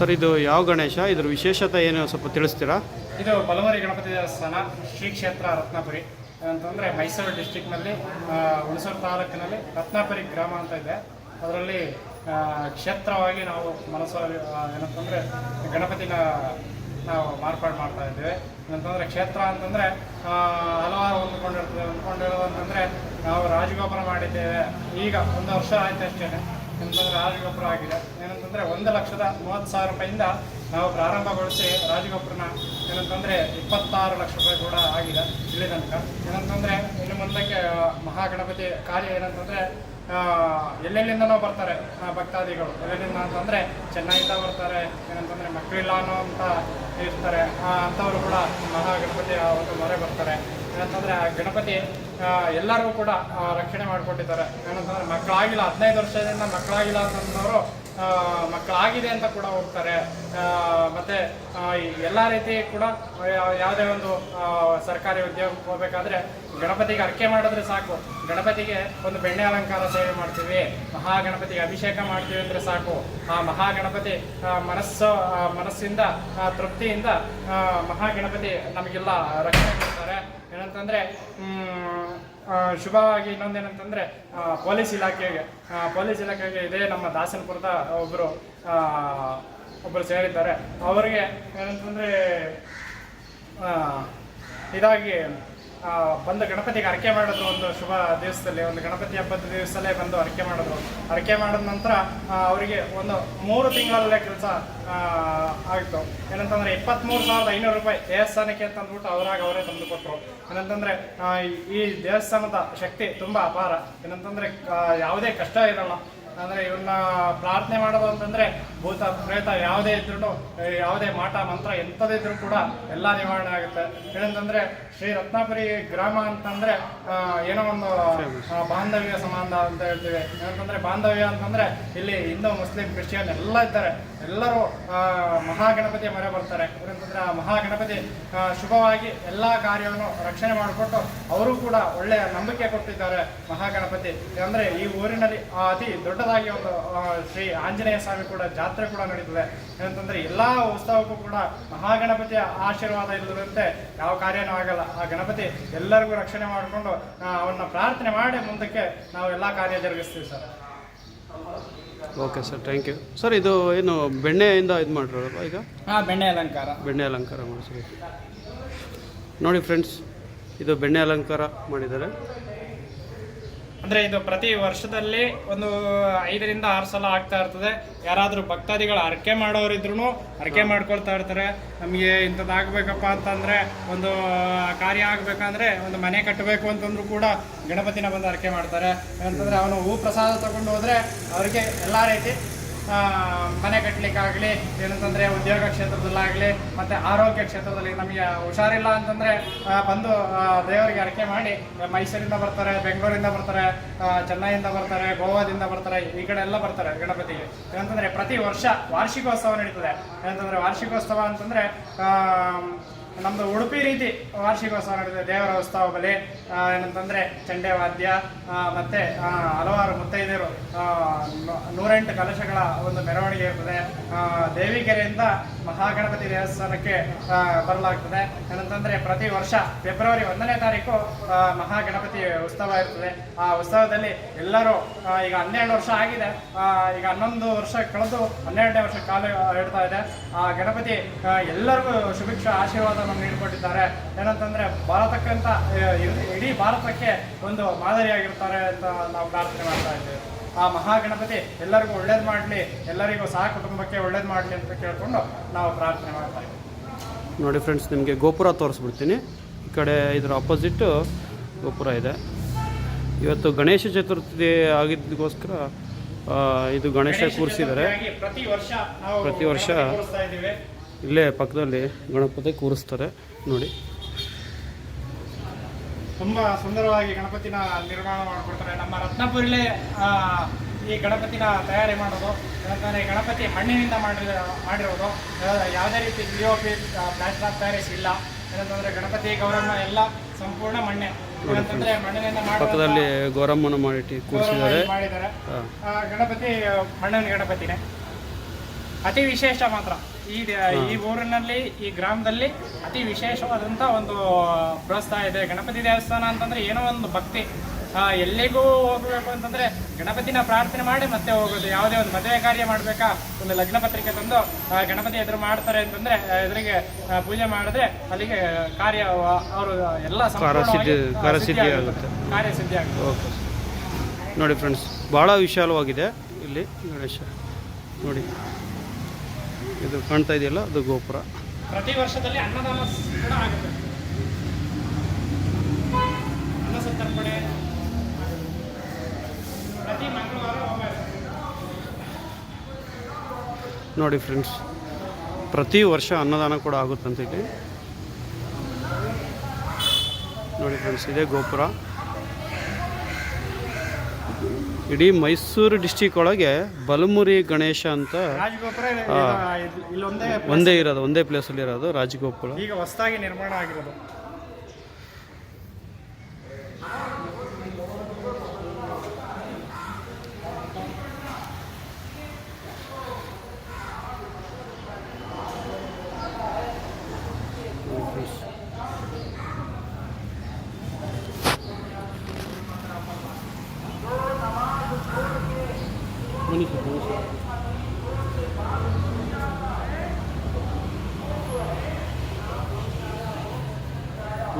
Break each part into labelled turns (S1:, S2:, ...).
S1: Sir, ಇದು ಯಾವ ಗಣೇಶ? ಇದ್ರ ವಿಶೇಷತೆ ಏನು ಸ್ವಲ್ಪ ತಿಳಿಸ್ತೀರಾ?
S2: ಇದು ಬಲಮರಿ ಗಣಪತಿ ದೇವಸ್ಥಾನ, ಶ್ರೀ ಕ್ಷೇತ್ರ ರತ್ನಪುರಿ. ಅಂತಂದರೆ ಮೈಸೂರು ಡಿಸ್ಟಿಕ್ನಲ್ಲಿ ಹುಣಸೂರು ತಾಲೂಕಿನಲ್ಲಿ ರತ್ನಾಪುರಿ ಗ್ರಾಮ ಅಂತ ಇದೆ. ಅದರಲ್ಲಿ ಕ್ಷೇತ್ರವಾಗಿ ನಾವು ಮನಸ್ಸು ಏನಂತಂದರೆ ಗಣಪತಿನ ನಾವು ಮಾರ್ಪಾಡು ಮಾಡ್ತಾ ಇದ್ದೇವೆ. ಏನಂತಂದರೆ ಕ್ಷೇತ್ರ ಅಂತಂದರೆ ಹಲವಾರು ಹೊಂದ್ಕೊಂಡಿರ್ತದೆ. ಹೊಂದ್ಕೊಂಡಿರೋದು ಅಂತಂದರೆ ನಾವು ರಾಜಗೋಪುರ ಮಾಡಿದ್ದೇವೆ. ಈಗ ಒಂದು ವರ್ಷ ಆಯ್ತು ಅಷ್ಟೇ ಏನಂತಂದ್ರೆ ರಾಜಗೊಬ್ಬರ ಆಗಿದೆ. ಏನಂತಂದ್ರೆ ಒಂದು ಲಕ್ಷದ ಮೂವತ್ತು ಸಾವಿರ ರೂಪಾಯಿಂದ ನಾವು ಪ್ರಾರಂಭಗೊಳಿಸಿ ರಾಜಗೊಬ್ಬರನ ಏನಂತಂದ್ರೆ ಇಪ್ಪತ್ತಾರು ಲಕ್ಷ ರೂಪಾಯಿ ಕೂಡ ಆಗಿದೆ ಇಲ್ಲಿ ತನಕ ಏನಂತಂದ್ರೆ ಇನ್ನು ಮುಂದಕ್ಕೆ ಮಹಾಗಣಪತಿ ಕಾರ್ಯ ಏನಂತಂದ್ರೆ ಎಲ್ಲೆಲ್ಲಿಂದನೋ ಬರ್ತಾರೆ ಭಕ್ತಾದಿಗಳು. ಎಲ್ಲೆಲ್ಲಿಂದ ಅಂತಂದ್ರೆ ಚೆನ್ನೈಯಿಂದ ಬರ್ತಾರೆ, ಏನಂತಂದ್ರೆ ಮಕ್ಕಳಿಲ್ಲ ಅನ್ನೋ ಅಂತ ಇರ್ತಾರೆ ಅಂಥವ್ರು ಕೂಡ ಮಹಾಗಣಪತಿ ಒಂದು ಮೊರೆ ಬರ್ತಾರೆ. ಏನಂತಂದ್ರೆ ಆ ಗಣಪತಿ ಎಲ್ಲರೂ ಕೂಡ ರಕ್ಷಣೆ ಮಾಡಿಕೊಟ್ಟಿದ್ದಾರೆ. ಏನಂತಂದ್ರೆ ಮಕ್ಕಳಾಗಿಲ್ಲ, ಹದಿನೈದು ವರ್ಷದಿಂದ ಮಕ್ಕಳಾಗಿಲ್ಲ ಅಂತಂದವರು ಮಕ್ಕಳಾಗಿದೆ ಅಂತ ಕೂಡ ಹೋಗ್ತಾರೆ. ಮತ್ತೆ ಎಲ್ಲ ರೀತಿ ಕೂಡ ಯಾವುದೇ ಒಂದು ಸರ್ಕಾರಿ ಉದ್ಯೋಗಕ್ಕೆ ಹೋಗ್ಬೇಕಾದ್ರೆ ಗಣಪತಿಗೆ ಅರ್ಕೆ ಮಾಡಿದ್ರೆ ಸಾಕು. ಗಣಪತಿಗೆ ಒಂದು ಬೆಣ್ಣೆ ಅಲಂಕಾರ ಸೇವೆ ಮಾಡ್ತೀವಿ. ಮಹಾಗಣಪತಿಗೆ ಅಭಿಷೇಕ ಮಾಡ್ತೀವಿ ಅಂದ್ರೆ ಸಾಕು. ಆ ಮಹಾಗಣಪತಿ ಮನಸ್ಸು ಮನಸ್ಸಿಂದ ತೃಪ್ತಿಯಿಂದ ಮಹಾಗಣಪತಿ ನಮಗೆಲ್ಲ ರಕ್ಷಣೆ ಏನಂತಂದ್ರೆ ಶುಭವಾಗಿ ಇನ್ನೊಂದೇನಂತಂದ್ರೆ ಪೊಲೀಸ್ ಇಲಾಖೆಗೆ ಪೊಲೀಸ್ ಇಲಾಖೆಗೆ ಇದೇ ನಮ್ಮ ದಾಸನಪುರದ ಒಬ್ಬರು ಒಬ್ಬರು ಸೇರಿದ್ದಾರೆ. ಅವರಿಗೆ ಏನಂತಂದ್ರೆ ಇದಾಗಿ ಬಂದು ಗಣಪತಿಗೆ ಹರಕೆ ಮಾಡೋದು ಒಂದು ಶುಭ ದಿವಸದಲ್ಲಿ ಒಂದು ಗಣಪತಿ ಹಬ್ಬದ ದಿವಸದಲ್ಲೇ ಬಂದು ಅರಕೆ ಮಾಡೋದು ಅರಕೆ ಮಾಡಿದ ನಂತರ ಅವರಿಗೆ ಒಂದು ಮೂರು ತಿಂಗಳಲ್ಲೇ ಕೆಲಸ ಆಯಿತು. ಏನಂತಂದ್ರೆ ಇಪ್ಪತ್ತ್ಮೂರು ಸಾವಿರದ ಐನೂರು ರೂಪಾಯಿ ದೇವಸ್ಥಾನಕ್ಕೆ ತಂದ್ಬಿಟ್ಟು ಅವರಾಗ ಅವರೇ ತಂದು ಕೊಟ್ಟರು ಏನಂತಂದ್ರೆ ಈ ದೇವಸ್ಥಾನದ ಶಕ್ತಿ ತುಂಬಾ ಅಪಾರ. ಏನಂತಂದ್ರೆ ಯಾವುದೇ ಕಷ್ಟ ಇರಲ್ಲ. ಅಂದ್ರೆ ಇವನ್ನ ಪ್ರಾರ್ಥನೆ ಮಾಡೋದು ಅಂತಂದ್ರೆ ಭೂತ ಪ್ರೇತ ಯಾವುದೇ ಇದ್ರೂ ಯಾವುದೇ ಮಾಟ, ಮಂತ್ರ ಎಂಥದಿದ್ರು ಕೂಡ ಎಲ್ಲ ನಿವಾರಣೆ ಆಗುತ್ತೆ. ಏನಂತಂದ್ರೆ ಶ್ರೀ ರತ್ನಾಪುರಿ ಗ್ರಾಮ ಅಂತಂದ್ರೆ ಏನೋ ಒಂದು ಬಾಂಧವ್ಯ ಸಂಬಂಧ ಅಂತ ಹೇಳ್ತೀವಿ. ಏನಂತಂದ್ರೆ ಬಾಂಧವ್ಯ ಅಂತಂದ್ರೆ ಇಲ್ಲಿ ಹಿಂದೂ, ಮುಸ್ಲಿಂ, ಕ್ರಿಶ್ಚಿಯನ್ ಎಲ್ಲ ಇದ್ದಾರೆ. ಎಲ್ಲರೂ ಮಹಾಗಣಪತಿಯ ಮೊರೆ ಬರ್ತಾರೆ. ಏನಂತಂದ್ರೆ ಆ ಮಹಾಗಣಪತಿ ಶುಭವಾಗಿ ಎಲ್ಲ ಕಾರ್ಯವನ್ನು ರಕ್ಷಣೆ ಮಾಡಿಕೊಟ್ಟು ಅವರು ಕೂಡ ಒಳ್ಳೆಯ ನಂಬಿಕೆ ಕೊಟ್ಟಿದ್ದಾರೆ ಮಹಾಗಣಪತಿ. ಅಂದ್ರೆ ಈ ಊರಿನಲ್ಲಿ ಅತಿ ದೊಡ್ಡದಾಗಿ ಒಂದು ಶ್ರೀ ಆಂಜನೇಯ ಸ್ವಾಮಿ ಕೂಡ ಜಾತ್ರೆ ಕೂಡ ನಡೀತದೆ. ಏನಂತಂದ್ರೆ ಎಲ್ಲಾ ಉತ್ಸವಕ್ಕೂ ಕೂಡ ಮಹಾಗಣಪತಿಯ ಆಶೀರ್ವಾದ ಇಲ್ಲದಂತೆ ಯಾವ ಕಾರ್ಯನೂ ಆಗಲ್ಲ. ಆ ಗಣಪತಿ ಎಲ್ಲರಿಗೂ ರಕ್ಷಣೆ ಮಾಡಿಕೊಂಡು ಅವನ್ನ ಪ್ರಾರ್ಥನೆ ಮಾಡಿ ಮುಂದಕ್ಕೆ ನಾವು ಎಲ್ಲಾ ಕಾರ್ಯ ಜರುಗಿಸ್ತೀವಿ sir.
S1: Okay sir thank you sir ಇದು ಏನು ಬೆಣ್ಣೆಯಿಂದ ಇದು ಮಾಡಿರೋದಲ್ವ ಈಗ?
S2: ಹಾಂ ಬೆಣ್ಣೆ ಅಲಂಕಾರ.
S1: ಬೆಣ್ಣೆ ಅಲಂಕಾರ ಮಾಡಿಸಿ ನೋಡಿ ಫ್ರೆಂಡ್ಸ್ ಇದು ಬೆಣ್ಣೆ ಅಲಂಕಾರ ಮಾಡಿದ್ದಾರೆ.
S2: ಅಂದ್ರೆ ಇದು ಪ್ರತಿ ವರ್ಷದಲ್ಲಿ ಒಂದು ಐದರಿಂದ ಆರು ಸಲ ಆಗ್ತಾ ಇರ್ತದೆ. ಯಾರಾದ್ರೂ ಭಕ್ತಾದಿಗಳು ಅರ್ಕೆ ಮಾಡೋರಿದ್ರು ಅರ್ಕೆ ಮಾಡ್ಕೊಳ್ತಾ ಇರ್ತಾರೆ. ನಮಗೆ ಇಂಥದ್ದಾಗಬೇಕಪ್ಪ ಅಂತಂದ್ರೆ ಒಂದು ಕಾರ್ಯ ಆಗ್ಬೇಕಂದ್ರೆ ಒಂದು ಮನೆ ಕಟ್ಟಬೇಕು ಅಂತಂದ್ರು ಕೂಡ ಗಣಪತಿನ ಬಂದು ಅರ್ಕೆ ಮಾಡ್ತಾರೆ. ಅಂತಂದ್ರೆ ಅವನು ಹೂ ಪ್ರಸಾದ ತಗೊಂಡು ಹೋದ್ರೆ ಅವ್ರಿಗೆ ಎಲ್ಲಾ ರೀತಿ ಮನೆ ಕಟ್ಟಲಿಕ್ಕಾಗಲಿ ಏನಂತಂದ್ರೆ ಉದ್ಯೋಗ ಕ್ಷೇತ್ರದಲ್ಲಾಗಲಿ, ಮತ್ತೆ ಆರೋಗ್ಯ ಕ್ಷೇತ್ರದಲ್ಲಿ ನಮಗೆ ಹುಷಾರಿಲ್ಲ ಅಂತಂದ್ರೆ ಬಂದು ದೇವರಿಗೆ ಅರಕೆ ಮಾಡಿ, ಮೈಸೂರಿಂದ ಬರ್ತಾರೆ, ಬೆಂಗಳೂರಿಂದ ಬರ್ತಾರೆ ಚೆನ್ನೈಯಿಂದ ಬರ್ತಾರೆ, ಗೋವಾದಿಂದ ಬರ್ತಾರೆ, ಈ ಕಡೆ ಎಲ್ಲ ಬರ್ತಾರೆ ಗಣಪತಿಗೆ. ಏನಂತಂದ್ರೆ ಪ್ರತಿ ವರ್ಷ ವಾರ್ಷಿಕೋತ್ಸವ ನಡೀತದೆ. ಏನಂತಂದ್ರೆ ವಾರ್ಷಿಕೋತ್ಸವ ಅಂತಂದ್ರೆ ಆ, ನಮ್ದು ಉಡುಪಿ ರೀತಿ ವಾರ್ಷಿಕೋತ್ಸವ ನಡೆದಿದೆ. ದೇವರ ಉತ್ಸವ ಬಲಿ ಏನಂತಂದ್ರೆ ಚಂಡೆ ವಾದ್ಯ ಮತ್ತೆ ಹಲವಾರು ಮುತ್ತೈದೆಯರು ನೂರೆಂಟು ಕಲಶಗಳ ಒಂದು ಮೆರವಣಿಗೆ ಇರ್ತದೆ. ದೇವಿಕೆರೆಯಿಂದ ಮಹಾಗಣಪತಿ ದೇವಸ್ಥಾನಕ್ಕೆ ಬರಲಾಗ್ತದೆ. ಏನಂತಂದ್ರೆ ಪ್ರತಿ ವರ್ಷ ಫೆಬ್ರವರಿ ಒಂದನೇ ತಾರೀಕು ಮಹಾಗಣಪತಿ ಉತ್ಸವ ಇರ್ತದೆ. ಆ ಉತ್ಸವದಲ್ಲಿ ಎಲ್ಲರೂ ಈಗ ಹನ್ನೆರಡು ವರ್ಷ ಆಗಿದೆ. ಈಗ ಹನ್ನೊಂದು ವರ್ಷ ಕಳೆದು ಹನ್ನೆರಡನೇ ವರ್ಷ ಕಾಲ ಇಡ್ತಾ ಇದೆ. ಆ ಗಣಪತಿ ಎಲ್ಲರಿಗೂ ಶುಭಿಕ್ಷ ಆಶೀರ್ವಾದವನ್ನು ನೀಡಿಕೊಟ್ಟಿದ್ದಾರೆ. ಏನಂತಂದ್ರೆ ಭಾರತಕ್ಕಂತ ಇಡೀ ಭಾರತಕ್ಕೆ ಒಂದು ಮಾದರಿಯಾಗಿರ್ತಾರೆ ಅಂತ ನಾವು ಪ್ರಾರ್ಥನೆ ಮಾಡ್ತಾ ಇದ್ದೇವೆ. ಆ ಮಹಾಗಣಪತಿ ಎಲ್ಲರಿಗೂ ಒಳ್ಳೇದು ಮಾಡಲಿ ಎಲ್ಲರಿಗೂ ಸಹ ಕುಟುಂಬಕ್ಕೆ ಒಳ್ಳೇದು ಮಾಡಲಿ ಅಂತ ಕೇಳಿಕೊಂಡು ನಾವು ಪ್ರಾರ್ಥನೆ ಮಾಡ್ತಾ ಇದ್ದೀವಿ.
S1: ನೋಡಿ ಫ್ರೆಂಡ್ಸ್ ನಿಮಗೆ ಗೋಪುರ ತೋರಿಸ್ಬಿಡ್ತೀನಿ. ಈ ಕಡೆ ಇದರ ಅಪೋಸಿಟ್ಟು ಗೋಪುರ ಇದೆ. ಇವತ್ತು ಗಣೇಶ ಚತುರ್ಥಿ ಆಗಿದ್ದಕ್ಕೋಸ್ಕರ ಇದು ಗಣೇಶ ಕೂರಿಸಿದ್ದಾರೆ.
S2: ಪ್ರತಿ ವರ್ಷ
S1: ಇಲ್ಲೇ ಪಕ್ಕದಲ್ಲಿ ಗಣಪತಿ ಕೂರಿಸ್ತಾರೆ. ನೋಡಿ.
S2: ತುಂಬಾ ಸುಂದರವಾಗಿ ಗಣಪತಿನ ನಿರ್ಮಾಣ ಮಾಡಿಕೊಡ್ತಾರೆ ನಮ್ಮ ರತ್ನಪುರಿಲೇ ಈ ಗಣಪತಿನ ತಯಾರಿ ಮಾಡೋದು ಯಾಕಂದ್ರೆ ಗಣಪತಿ ಮಣ್ಣಿನಿಂದ ಮಾಡಿ ಮಾಡಿರೋದು. ಯಾವುದೇ ರೀತಿ P O P plaster of Paris ಇಲ್ಲ ಏನಂತಂದ್ರೆ ಗಣಪತಿ ಗೌರಮ್ಮ ಎಲ್ಲ ಸಂಪೂರ್ಣ ಮಣ್ಣೆ. ಏನಂತಂದ್ರೆ ಮಣ್ಣಿನಿಂದ ಮಾಡಿ
S1: ಪಕ್ಕದಲ್ಲಿ ಗೌರಮ್ಮನ ಮಾಡಿ ಕೂರಿಸಿದ್ದಾರೆ.
S2: ಮಾಡಿದ್ದಾರೆ. ಗಣಪತಿ ಮಣ್ಣಿನ ಗಣಪತಿನೇ. ಅತಿ ವಿಶೇಷ ಮಾತ್ರ. ಈ ಈ ಊರಿನಲ್ಲಿ ಈ ಗ್ರಾಮದಲ್ಲಿ ಅತಿ ವಿಶೇಷವಾದಂಥ ಒಂದು ಪ್ರೋತ್ಸಾಹ ಇದೆ. ಗಣಪತಿ ದೇವಸ್ಥಾನ ಅಂತಂದ್ರೆ ಏನೋ ಒಂದು ಭಕ್ತಿ. ಎಲ್ಲಿಗೂ ಹೋಗಬೇಕು ಅಂತಂದ್ರೆ ಗಣಪತಿನ ಪ್ರಾರ್ಥನೆ ಮಾಡಿ ಮತ್ತೆ ಹೋಗೋದು. ಯಾವುದೇ ಒಂದು ಮದುವೆ ಕಾರ್ಯ ಮಾಡಬೇಕಾ? ಒಂದು ಲಗ್ನ ಪತ್ರಿಕೆ ತಂದು ಗಣಪತಿ ಎದುರು ಮಾಡ್ತಾರೆ ಅಂತಂದ್ರೆ ಎದುರಿಗೆ ಪೂಜೆ ಮಾಡಿದ್ರೆ ಅಲ್ಲಿಗೆ ಕಾರ್ಯ ಅವರು ಎಲ್ಲ
S1: ಕಾರ್ಯಸಿದ್ಧಿ- ಆಗುತ್ತೆ. ನೋಡಿ ಫ್ರೆಂಡ್ಸ್ ಭಾಳ ವಿಶಾಲವಾಗಿದೆ ಇಲ್ಲಿ ಗಣೇಶ. ನೋಡಿ. ಇದು ಕಾಣ್ತಾ ಇದೆಯಲ್ಲ ಅದು ಗೋಪುರ.
S2: ಪ್ರತಿ ವರ್ಷದಲ್ಲಿ ಅನ್ನದಾನ ಸ್- ಕೂಡ ಆಗುತ್ತೆ. ಅನ್ನ ಸಂತರ್ಪಣೆ. ಪ್ರತಿ ಮಂಗಳವಾರ ಹೋಗ್ಬೇಕು
S1: ನೋಡಿ ಫ್ರೆಂಡ್ಸ್ ಪ್ರತಿ ವರ್ಷ ಅನ್ನದಾನ ಕೂಡ ಆಗುತ್ತಂತ ಇಲ್ಲಿ. ನೋಡಿ ಫ್ರೆಂಡ್ಸ್ ಇದೇ ಗೋಪುರ. ಇಡೀ ಮೈಸೂರು ಡಿಸ್ಟಿಕ್ ಒಳಗೆ ಬಲಮುರಿ ಗಣೇಶ ಅಂತ ಒಂದೇ ಇರೋದು ಒಂದೇ ಪ್ಲೇಸಲ್ಲಿ ಇರೋದು ರಾಜಗೋಪುರ.
S2: ಈಗ ಹೊಸದಾಗಿ ನಿರ್ಮಾಣ ಆಗಿರೋದು.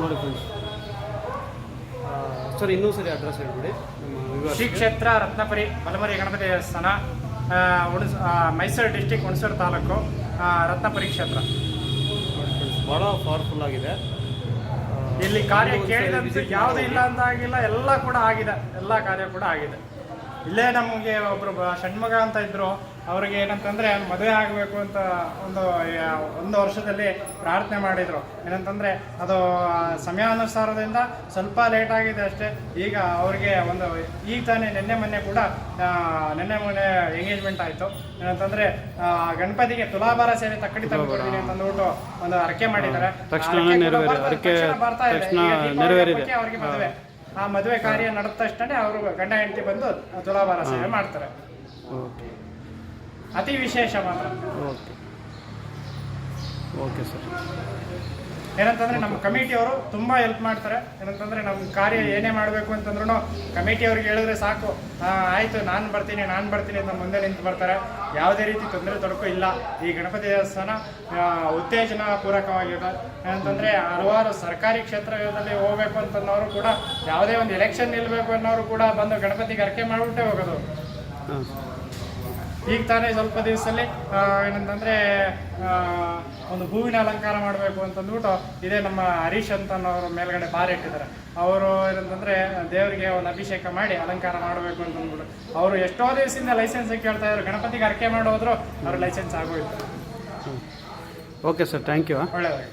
S1: ನೋಡಿ ಫ್ರೆಂಡ್ಸ್ ಸರ್ ಇನ್ನೂ ಸರಿ ಅಡ್ರೆಸ್ ಹೇಳ್ಬಿಡಿ.
S2: ಶ್ರೀ ಕ್ಷೇತ್ರ ರತ್ನಪುರಿ ಬಲಮರಿ ಗಣಪತಿ ದೇವಸ್ಥಾನ ಹುಣಸ ಮೈಸೂರು ಡಿಸ್ಟಿಕ್ ಹುಣಸೂರು ತಾಲೂಕು ರತ್ನಪುರಿ ಕ್ಷೇತ್ರ.
S1: ಭಾಳ ಪವರ್ಫುಲ್ ಆಗಿದೆ.
S2: ಇಲ್ಲಿ ಕಾರ್ಯ
S1: ಕೇಳಿದ
S2: ಕೇಳಿದಂತೆ ಯಾವುದು ಇಲ್ಲ ಅಂತ ಆಗಿಲ್ಲ ಎಲ್ಲ ಕೂಡ ಆಗಿದೆ. ಎಲ್ಲ ಕಾರ್ಯ ಕೂಡ ಆಗಿದೆ. ಇಲ್ಲೇ ನಮಗೆ ಒಬ್ರು ಬ- ಷಣ್ಮಗ ಅಂತ ಇದ್ರು. ಅವ್ರಿಗೆ ಏನಂತಂದ್ರೆ ಮದುವೆ ಆಗಬೇಕು ಅಂತ ಒಂದು ಒಂದು ವರ್ಷದಲ್ಲಿ ಪ್ರಾರ್ಥನೆ ಮಾಡಿದ್ರು. ಏನಂತಂದ್ರೆ ಅದು ಸಮಯಾನುಸಾರದಿಂದ ಸ್ವಲ್ಪ ಲೇಟ್ ಆಗಿದೆ ಅಷ್ಟೇ. ಈಗ ಅವ್ರಿಗೆ ಒಂದು ಈಗ ತಾನೇ ನಿನ್ನೆ ಮೊನ್ನೆ ಕೂಡ ಆ, ನಿನ್ನೆ ಮೊನ್ನೆ ಎಂಗೇಜ್ಮೆಂಟ್ ಆಯ್ತು. ಏನಂತಂದ್ರೆ ಆ, ಗಣಪತಿಗೆ ತುಲಾಭಾರ ಸೇರಿ ತಕ್ಕಡಿ ತಗೊಂಡಿದ್ದೀನಿ ಅಂತ ಅಂದ್ಬಿಟ್ಟು ಒಂದು ಅರಕೆ ಮಾಡಿದ್ದಾರೆ. ಬರ್ತಾ- ಇದೆ. ಅವ್ರಿಗೆ ಮದುವೆ. ಆ ಮದುವೆ ಕಾರ್ಯ ನಡೆದ ತಕ್ಷಣ ಅವರು ಗಂಡ ಹೆಂಡತಿ ಬಂದು ತುಲಾಭಾರ ಸೇವೆ ಮಾಡ್ತಾರೆ.
S1: ಓಕೆ.
S2: ಅತಿ ವಿಶೇಷ ಮಾತ್ರ.
S1: ಓಕೆ. Okay sir.
S2: ಏನಂತಂದ್ರೆ ನಮ್ಮ ಕಮಿಟಿಯವರು ತುಂಬಾ ಹೆಲ್ಪ್ ಮಾಡ್ತಾರೆ. ಏನಂತಂದ್ರೆ ನಮ್ಮ ಕಾರ್ಯ ಏನೇ ಮಾಡಬೇಕು ಅಂತಂದ್ರೂ ಕಮಿಟಿಯವ್ರಿಗೆ ಹೇಳಿದ್ರೆ ಸಾಕು. ಆಯ್ತು, ನಾನು ಬರ್ತೀನಿ ನಾನು ಬರ್ತೀನಿ ಅಂತ ಮುಂದೆ ನಿಂತು ಬರ್ತಾರೆ. ಯಾವುದೇ ರೀತಿ ತೊಂದರೆ ತೊಡಕು ಇಲ್ಲ. ಈ ಗಣಪತಿ ದೇವಸ್ಥಾನ ಉತ್ತೇಜನ ಪೂರಕವಾಗಿದೆ. ಏನಂತಂದ್ರೆ ಹಲವಾರು ಸರ್ಕಾರಿ ಕ್ಷೇತ್ರದಲ್ಲಿ ಹೋಗ್ಬೇಕು ಅಂತನ್ನೋರು ಕೂಡ, ಯಾವುದೇ ಒಂದು ಎಲೆಕ್ಷನ್ ನಿಲ್ಬೇಕು ಅನ್ನೋರು ಕೂಡ ಬಂದು ಗಣಪತಿಗೆ ಅರ್ಕೆ ಮಾಡಿಬಿಟ್ಟೆ ಹೋಗೋದು. ಈಗ ತಾನೇ ಸ್ವಲ್ಪ ದಿವಸದಲ್ಲಿ ಏನಂತಂದ್ರೆ ಒಂದು ಹೂವಿನ ಅಲಂಕಾರ ಮಾಡಬೇಕು ಅಂತಂದ್ಬಿಟ್ಟು ಇದೇ ನಮ್ಮ ಹರೀಶ್ ಅಂತ ಅವರು ಮೇಲ್ಗಡೆ ಬಾರ್ ಇಟ್ಟಿದ್ದಾರೆ. ಅವರು ಏನಂತಂದ್ರೆ ದೇವರಿಗೆ ಒಂದು ಅಭಿಷೇಕ ಮಾಡಿ ಅಲಂಕಾರ ಮಾಡಬೇಕು ಅಂತಂದ್ಬಿಟ್ಟು. ಅವರು ಎಷ್ಟೋ ದಿವಸದಿಂದ ಲೈಸೆನ್ಸ್ ಕೇಳ್ತಾ ಇದ್ರು. ಗಣಪತಿಗೆ ಅರ್ಕೆ ಮಾಡೋದ್ರು ಅವ್ರ ಲೈಸೆನ್ಸ್ ಆಗೋಯ್ತು.
S1: ಓಕೆ ಸರ್ ಥ್ಯಾಂಕ್ ಯು
S2: ಒಳ್ಳೆಯದಾಗಿ